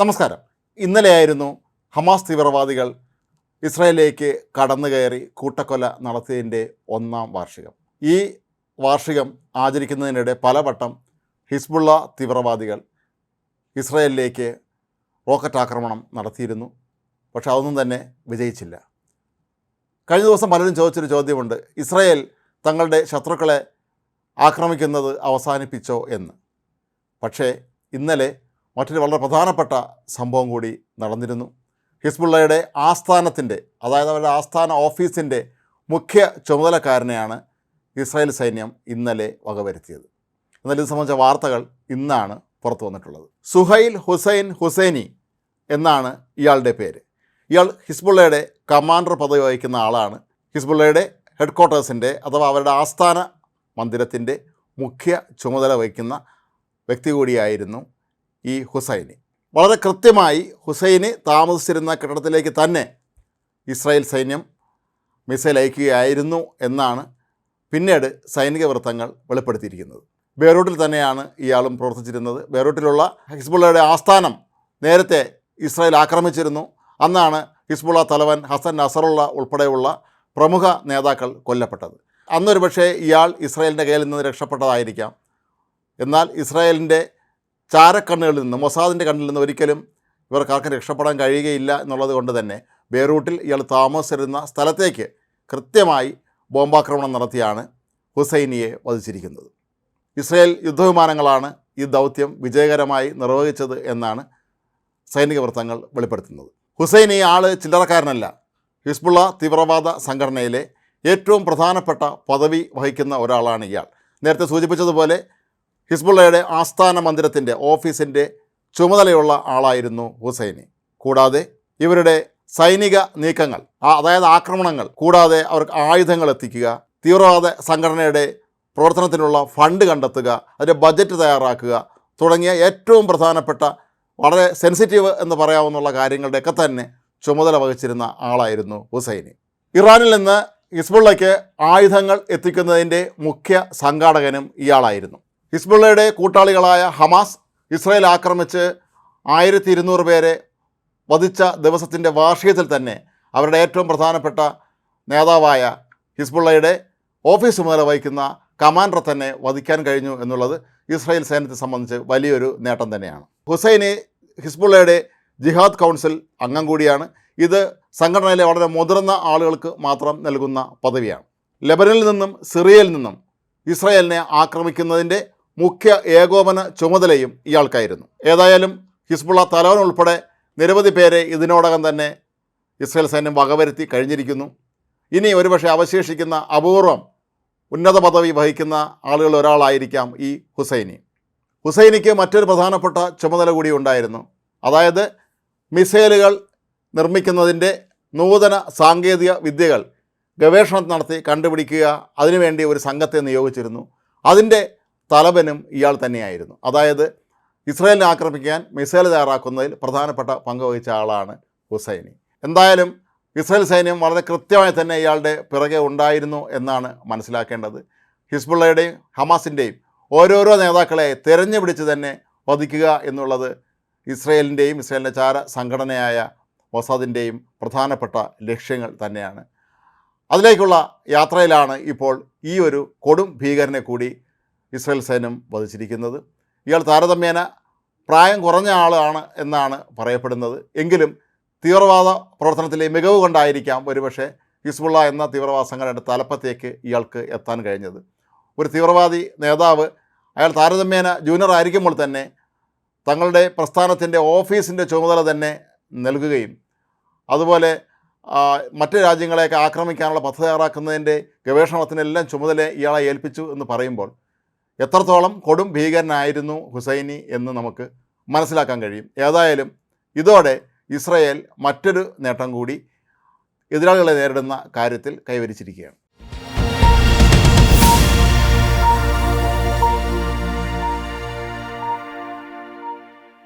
നമസ്കാരം. ഇന്നലെയായിരുന്നു ഹമാസ് തീവ്രവാദികൾ ഇസ്രായേലിലേക്ക് കടന്നു കയറി കൂട്ടക്കൊല നടത്തിയതിന്റെ ഒന്നാം വാർഷികം. ഈ വാർഷികം ആചരിക്കുന്നതിനിടെ പലവട്ടം ഹിസ്ബുള്ള തീവ്രവാദികൾ ഇസ്രായേലിലേക്ക് റോക്കറ്റ് ആക്രമണം നടത്തിയിരുന്നു. പക്ഷെ അതൊന്നും തന്നെ വിജയിച്ചില്ല. കഴിഞ്ഞ ദിവസം പലരും ചോദിച്ചൊരു ചോദ്യമുണ്ട് ഇസ്രായേൽ തങ്ങളുടെ ശത്രുക്കളെ ആക്രമിക്കുന്നത് അവസാനിപ്പിച്ചോ എന്ന്? പക്ഷേ ഇന്നലെ മറ്റൊരു വളരെ പ്രധാനപ്പെട്ട സംഭവം കൂടി നടന്നിരുന്നു. ഹിസ്ബുള്ളയുടെ ആസ്ഥാനത്തിന്റെ അതായത് അവരുടെ ആസ്ഥാന ഓഫീസിന്റെ മുഖ്യ ചുമതലക്കാരനെയാണ് ഇസ്രായേൽ സൈന്യം ഇന്നലെ വകവരുത്തിയത്. എന്നാൽ ഇത് സംബന്ധിച്ച വാർത്തകൾ ഇന്നാണ് പുറത്തു വന്നിട്ടുള്ളത്. സുഹൈൽ ഹുസൈൻ ഹുസൈനി എന്നാണ് ഇയാളുടെ പേര്. ഇയാൾ ഹിസ്ബുള്ളയുടെ കമാൻഡർ പദവി വഹിക്കുന്ന ആളാണ്. ഹിസ്ബുള്ളയുടെ ഹെഡ് ക്വാർട്ടേഴ്സിന്റെ അഥവാ അവരുടെ ആസ്ഥാന മന്ദിരത്തിന്റെ മുഖ്യ ചുമതല വഹിക്കുന്ന വ്യക്തി കൂടിയായിരുന്നു ഈ ഹുസൈനി. വളരെ കൃത്യമായി ഹുസൈന് താമസിച്ചിരുന്ന കെട്ടിടത്തിലേക്ക് തന്നെ ഇസ്രായേൽ സൈന്യം മിസൈൽ അയക്കുകയായിരുന്നു എന്നാണ് പിന്നീട് സൈനിക വൃത്തങ്ങൾ വെളിപ്പെടുത്തിയിരിക്കുന്നത്. ബേറൂട്ടിൽ തന്നെയാണ് ഇയാളും പ്രവർത്തിച്ചിരുന്നത്. ബേറൂട്ടിലുള്ള ഹിസ്ബുള്ളയുടെ ആസ്ഥാനം നേരത്തെ ഇസ്രായേൽ ആക്രമിച്ചിരുന്നു. അന്നാണ് ഹിസ്ബുള്ള തലവൻ ഹസൻ നസറുള്ള ഉൾപ്പെടെയുള്ള പ്രമുഖ നേതാക്കൾ കൊല്ലപ്പെട്ടത്. അന്നൊരു പക്ഷേ ഇയാൾ ഇസ്രായേലിന്റെ കയ്യിൽ നിന്ന് രക്ഷപ്പെട്ടതായിരിക്കാം. എന്നാൽ ഇസ്രായേലിന്റെ ചാരക്കണ്ണുകളിൽ നിന്ന് മൊസാദിന്റെ കണ്ണിൽ നിന്ന് ഒരിക്കലും ഇവർക്കാർക്കും രക്ഷപ്പെടാൻ കഴിയുകയില്ല എന്നുള്ളത് കൊണ്ട് തന്നെ ബെയ്റൂട്ടിൽ ഇയാൾ താമസിച്ചിരുന്ന സ്ഥലത്തേക്ക് കൃത്യമായി ബോംബാക്രമണം നടത്തിയാണ് ഹുസൈനിയെ വധിച്ചിരിക്കുന്നത്. ഇസ്രയേൽ യുദ്ധവിമാനങ്ങളാണ് ഈ ദൗത്യം വിജയകരമായി നിർവഹിച്ചത് എന്നാണ് സൈനിക വൃത്തങ്ങൾ വെളിപ്പെടുത്തുന്നത്. ഹുസൈൻ ഈ ആൾ ചില്ലറക്കാരനല്ല. ഹിസ്ബുള്ള തീവ്രവാദ സംഘടനയിലെ ഏറ്റവും പ്രധാനപ്പെട്ട പദവി വഹിക്കുന്ന ഒരാളാണ് ഇയാൾ. നേരത്തെ സൂചിപ്പിച്ചതുപോലെ ഹിസ്ബുള്ളയുടെ ആസ്ഥാന മന്ദിരത്തിന്റെ ഓഫീസിന്റെ ചുമതലയുള്ള ആളായിരുന്നു ഹുസൈനി. കൂടാതെ ഇവരുടെ സൈനിക നീക്കങ്ങൾ അതായത് ആക്രമണങ്ങൾ കൂടാതെ അവർക്ക് ആയുധങ്ങൾ എത്തിക്കുക തീവ്രവാദ സംഘടനയുടെ പ്രവർത്തനത്തിനുള്ള ഫണ്ട് കണ്ടെത്തുക അതിന്റെ ബജറ്റ് തയ്യാറാക്കുക തുടങ്ങിയ ഏറ്റവും പ്രധാനപ്പെട്ട വളരെ സെൻസിറ്റീവ് എന്ന് പറയാവുന്ന കാര്യങ്ങളുടെയൊക്കെ തന്നെ ചുമതല വഹിച്ചിരുന്ന ആളായിരുന്നു ഹുസൈനി. ഇറാനിൽ നിന്ന് ഹിസ്ബുള്ളയ്ക്ക് ആയുധങ്ങൾ എത്തിക്കുന്നതിന്റെ മുഖ്യ സംഘാടകനും ഇയാളായിരുന്നു. ഹിസ്ബുള്ളയുടെ കൂട്ടാളികളായ ഹമാസ് ഇസ്രായേൽ ആക്രമിച്ച് ആയിരത്തി ഇരുന്നൂറ് പേരെ വധിച്ച ദിവസത്തിന്റെ വാർഷികത്തിൽ തന്നെ അവരുടെ ഏറ്റവും പ്രധാനപ്പെട്ട നേതാവായ ഹിസ്ബുള്ളയുടെ ഓഫീസ് ചുമതല വഹിക്കുന്ന കമാൻഡറെ തന്നെ വധിക്കാൻ കഴിഞ്ഞു എന്നുള്ളത് ഇസ്രായേൽ സൈന്യത്തെ സംബന്ധിച്ച് വലിയൊരു നേട്ടം തന്നെയാണ്. ഹുസൈനെ ഹിസ്ബുള്ളയുടെ ജിഹാദ് കൗൺസിൽ അംഗം കൂടിയാണ്. ഇത് സംഘടനയിലെ വളരെ മുതിർന്ന ആളുകൾക്ക് മാത്രം നൽകുന്ന പദവിയാണ്. ലെബനനിൽ നിന്നും സിറിയയിൽ നിന്നും ഇസ്രായേലിനെ ആക്രമിക്കുന്നതിന്റെ മുഖ്യ ഏകോപന ചുമതലയും ഇയാൾക്കായിരുന്നു. ഏതായാലും ഹിസ്ബുള്ള തലവൻ ഉൾപ്പെടെ നിരവധി പേരെ ഇതിനോടകം തന്നെ ഇസ്രയേൽ സൈന്യം വകവരുത്തി കഴിഞ്ഞിരിക്കുന്നു. ഇനി ഒരുപക്ഷെ അവശേഷിക്കുന്ന അപൂർവം ഉന്നത പദവി വഹിക്കുന്ന ആളുകളിൽ ഒരാളായിരിക്കാം ഈ ഹുസൈനി. ഹുസൈനിക്ക് മറ്റൊരു പ്രധാനപ്പെട്ട ചുമതല കൂടി ഉണ്ടായിരുന്നു. അതായത് മിസൈലുകൾ നിർമ്മിക്കുന്നതിന്റെ നൂതന സാങ്കേതിക വിദ്യകൾ ഗവേഷണം നടത്തി കണ്ടുപിടിക്കുക അതിനുവേണ്ടി ഒരു സംഘത്തെ നിയോഗിച്ചിരുന്നു. അതിന്റെ തലവനും ഇയാൾ തന്നെയായിരുന്നു. അതായത് ഇസ്രായേലിനെ ആക്രമിക്കാൻ മിസൈൽ തയ്യാറാക്കുന്നതിൽ പ്രധാനപ്പെട്ട പങ്ക് വഹിച്ച ആളാണ് ഹുസൈനി. എന്തായാലും ഇസ്രായേൽ സൈന്യം വളരെ കൃത്യമായി തന്നെ ഇയാളുടെ പിറകെ ഉണ്ടായിരുന്നു എന്നാണ് മനസ്സിലാക്കേണ്ടത്. ഹിസ്ബുള്ളയുടെയും ഹമാസിന്റെയും ഓരോരോ നേതാക്കളെ തിരഞ്ഞു പിടിച്ച് തന്നെ വധിക്കുക എന്നുള്ളത് ഇസ്രയേലിന്റെയും ഇസ്രയേലിന്റെ ചാര സംഘടനയായ മൊസാദിന്റെയും പ്രധാനപ്പെട്ട ലക്ഷ്യങ്ങൾ തന്നെയാണ്. അതിലേക്കുള്ള യാത്രയിലാണ് ഇപ്പോൾ ഈ ഒരു കൊടും ഭീകരനെ കൂടി ഇസ്രയേൽ സൈന്യം വധിച്ചിരിക്കുന്നത്. ഇയാൾ താരതമ്യേന പ്രായം കുറഞ്ഞ ആളാണ് എന്നാണ് പറയപ്പെടുന്നത്. എങ്കിലും തീവ്രവാദ പ്രവർത്തനത്തിലെ മികവ് കൊണ്ടായിരിക്കാം ഒരുപക്ഷെ ഹിസ്ബുള്ള എന്ന തീവ്രവാദ സംഘടനയുടെ തലപ്പത്തേക്ക് ഇയാൾക്ക് എത്താൻ കഴിഞ്ഞത്. ഒരു തീവ്രവാദി നേതാവ് അയാൾ താരതമ്യേന ജൂനിയർ ആയിരിക്കുമ്പോൾ തന്നെ തങ്ങളുടെ പ്രസ്ഥാനത്തിന്റെ ഓഫീസിന്റെ ചുമതല തന്നെ നൽകുകയും അതുപോലെ മറ്റ് രാജ്യങ്ങളെയൊക്കെ ആക്രമിക്കാനുള്ള പദ്ധതി തയ്യാറാക്കുന്നതിന്റെ ഗവേഷണത്തിനെല്ലാം ചുമതല ഇയാളെ ഏൽപ്പിച്ചു എന്ന് പറയുമ്പോൾ എത്രത്തോളം കൊടും ഭീകരനായിരുന്നു ഹുസൈനി എന്ന് നമുക്ക് മനസ്സിലാക്കാൻ കഴിയും. ഏതായാലും ഇതോടെ ഇസ്രയേൽ മറ്റൊരു നേട്ടം കൂടി എതിരാളികളെ നേരിടുന്ന കാര്യത്തിൽ കൈവരിച്ചിരിക്കുകയാണ്.